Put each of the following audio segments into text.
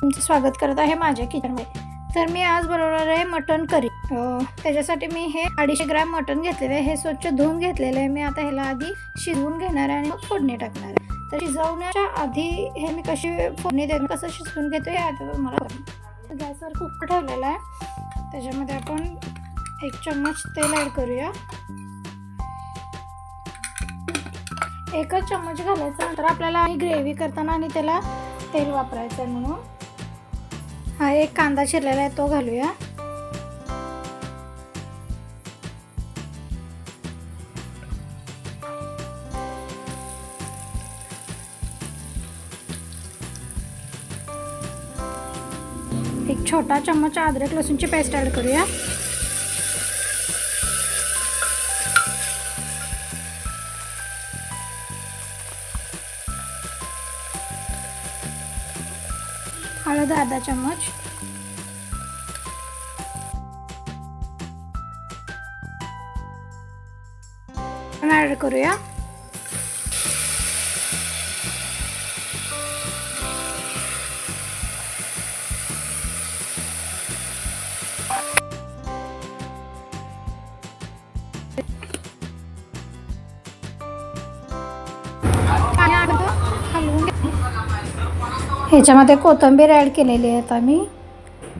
तुमचं स्वागत करत आहे माझ्या किचनमध्ये. तर मी आज बनवणार आहे मटन करी. त्याच्यासाठी मी हे अडीचशे ग्रॅम मटन घेतलेलं आहे. हे स्वच्छ धुवून घेतलेलं आहे. मी आता ह्याला आधी शिजवून घेणार आहे आणि मग फोडणी टाकणार आहे. तर शिजवण्याच्या आधी हे मी कशी फोडणी देते कसं शिजवून घेतो हे आता तुम्हाला गॅसवर कुकर ठेवलेला आहे. त्याच्यामध्ये आपण एक चम्मच तेल ॲड करूया. एकच चम्मच घालायचा. नंतर आपल्याला ग्रेव्ही करताना आणि त्याला तेल वापरायचं आहे म्हणून. हा एक कांदा चिरलेला आहे तो घालूया. एक छोटा चम्मच अद्रक लसूणची पेस्ट ॲड करूया. हळद अर्धा चम्मच ॲड करूया ह्याच्यामध्ये कोथिंबीर ॲड केलेली आहे आता मी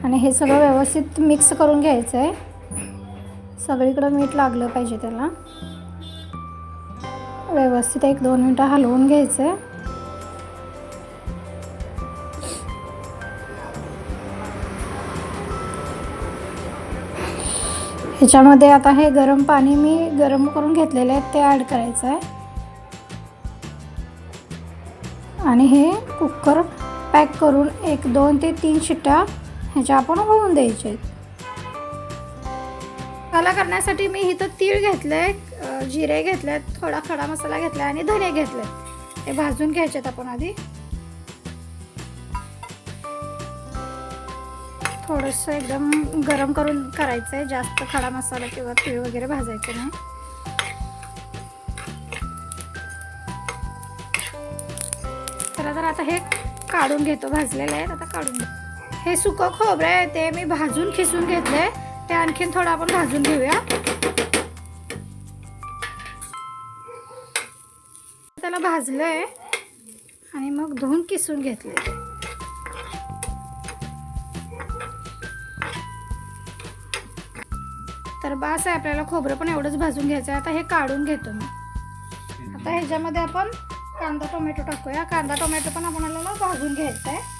आणि हे सगळं व्यवस्थित मिक्स करून घ्यायचं आहे सगळीकडं मीठ लागलं पाहिजे त्याला. व्यवस्थित एक दोन मिनटं हलवून घ्यायचं आहे ह्याच्यामध्ये आता हे गरम पाणी मी गरम करून घेतलेले आहे ते ॲड करायचं आहे आणि हे कुकर पॅक करून एक दोन ते तीन शिट्ट्या ह्याच्या आपण होऊन द्यायचे मसाला करण्यासाठी मी इथं तीळ घेतले जिरे घेतले थोडा खडा मसाला घेतला आणि धने घेतले ते भाजून घ्यायचेत आपण आधी. थोडंसं एकदम गरम करून करायचं आहे जास्त खडा मसाला किंवा तीळ वगैरे भाजायचे नाही. तर आता हे काढून घेतो भाजलेलं आहे आता काढून घेतो. हे सुकं खोबरं आहे ते मी भाजून खिसून घेतले ते आणखीन थोडं आपण भाजून घेऊया. त्याला भाजलं आहे आणि मग धुवून किसून घेतले तर बास आहे आपल्याला खोबरं पण एवढंच भाजून घ्यायचं आहे. आता हे काढून घेतो मी. आता ह्याच्यामध्ये आपण कांदा टोमॅटो टाकूया. कांदा टोमॅटो पण आपल्याला भाजून घ्यायचं आहे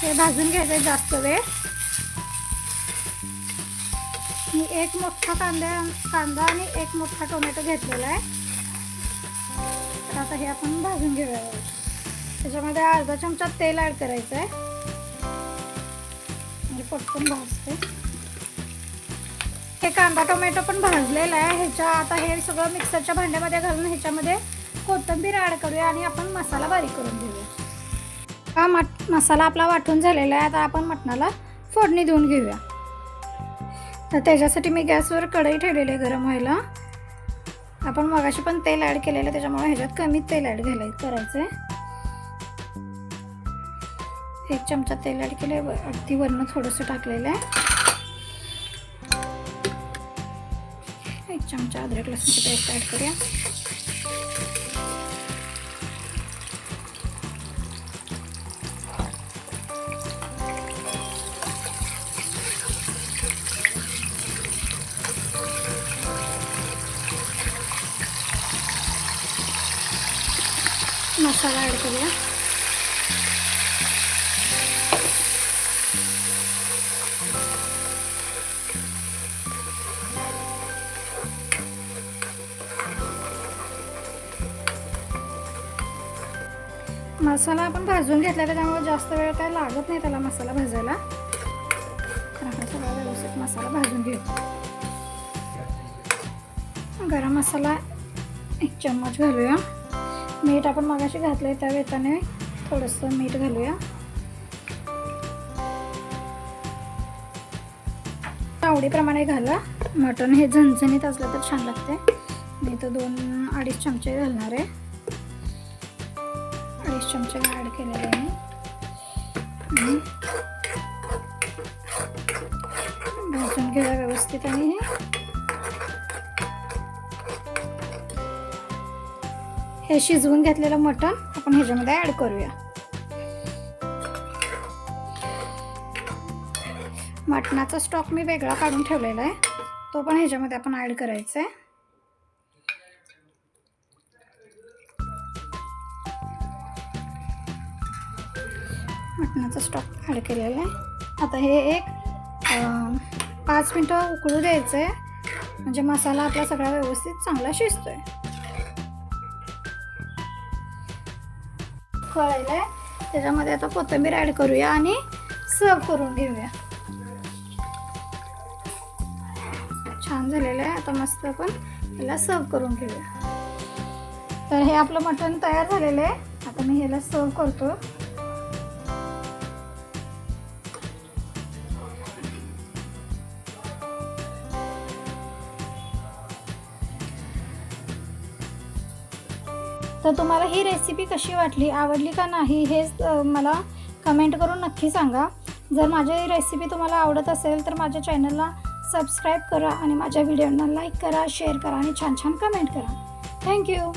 हे भाजून घ्यायचं आहे जास्त वेळ. मी एक मोठा कांदा कांदा आणि एक मोठा टोमॅटो घेतलेला आहे. तर आता हे आपण भाजून घेऊया. त्याच्यामध्ये अर्धा चमचा तेल ॲड करायचं आहे म्हणजे पटकन भाजते हे कांदा टोमॅटो पण भाजलेला आहे. ह्याच्या आता हे सगळं मिक्सरच्या भांड्यामध्ये घालून ह्याच्यामध्ये कोथिंबीर ॲड करूया आणि आपण मसाला बारीक करून घेऊया. हा मट मसाला आपला वाटून झालेला आहे. आता आपण मटणाला फोडणी देऊन घेऊया. तर त्याच्यासाठी मी गॅसवर कढई ठेवलेली आहे गरम व्हायला. आपण मगाशी पण तेल ॲड केलेलं आहे त्याच्यामुळे ह्याच्यात कमी तेल ॲड घालाय करायचं आहे एक चमचा तेल ॲड केलं आहे अगदी वरनं थोडंसं टाकलेलं आहे. चमचा अद्रक लसूणची पेस्ट ॲड करूया. मसाला ॲड करूया. मसाला आपण भाजून घेतला त्याच्यामुळे जास्त वेळ काय लागत नाही त्याला मसाला भाजायला. तर सगळा व्यवस्थित मसाला भाजून घेऊ. गरम मसाला एक चम्मच घालूया. मीठ आपण मगाशी घातलं आहे त्या वेताने थोडंसं मीठ घालूया. आवडीप्रमाणे घाला. मटण हे झणझणीत असलं तर छान लागते. मी तर दोन अडीच चमचे घालणार आहे. अडीच चमचे ॲड केलेले आहे. भाजून घेऊया व्यवस्थित आणि हे. हे शिजवून घेतलेलं मटण आपण ह्याच्यामध्ये ॲड करूया. मटणाचा स्टॉक मी वेगळा काढून ठेवलेला आहे. तो पण ह्याच्यामध्ये आपण ॲड करायचा आहे. मटणाचा स्टॉक ॲड केलेला आहे. आता हे एक पाच मिनटं उकळू द्यायचं आहे म्हणजे मसाला आपला सगळा व्यवस्थित चांगला शिजतो आहे कळायला आहे त्याच्यामध्ये आता कोथिंबीर ॲड करूया आणि सर्व करून घेऊया. छान झालेलं आहे. आता मस्त आपण याला सर्व करून घेऊया. तर हे आपलं मटण तयार झालेलं आहे. आता मी ह्याला सर्व करतो तर तुम्हाला ही रेसिपी कशी वाटली? आवडली का नाही? हे मला कमेंट करून नक्की सांगा. जर माझी रेसिपी तुम्हाला आवडत असेल तर माझ्या चॅनलला सबस्क्राईब करा आणि माझ्या व्हिडिओंना लाईक करा शेअर करा आणि छान छान कमेंट करा थँक्यू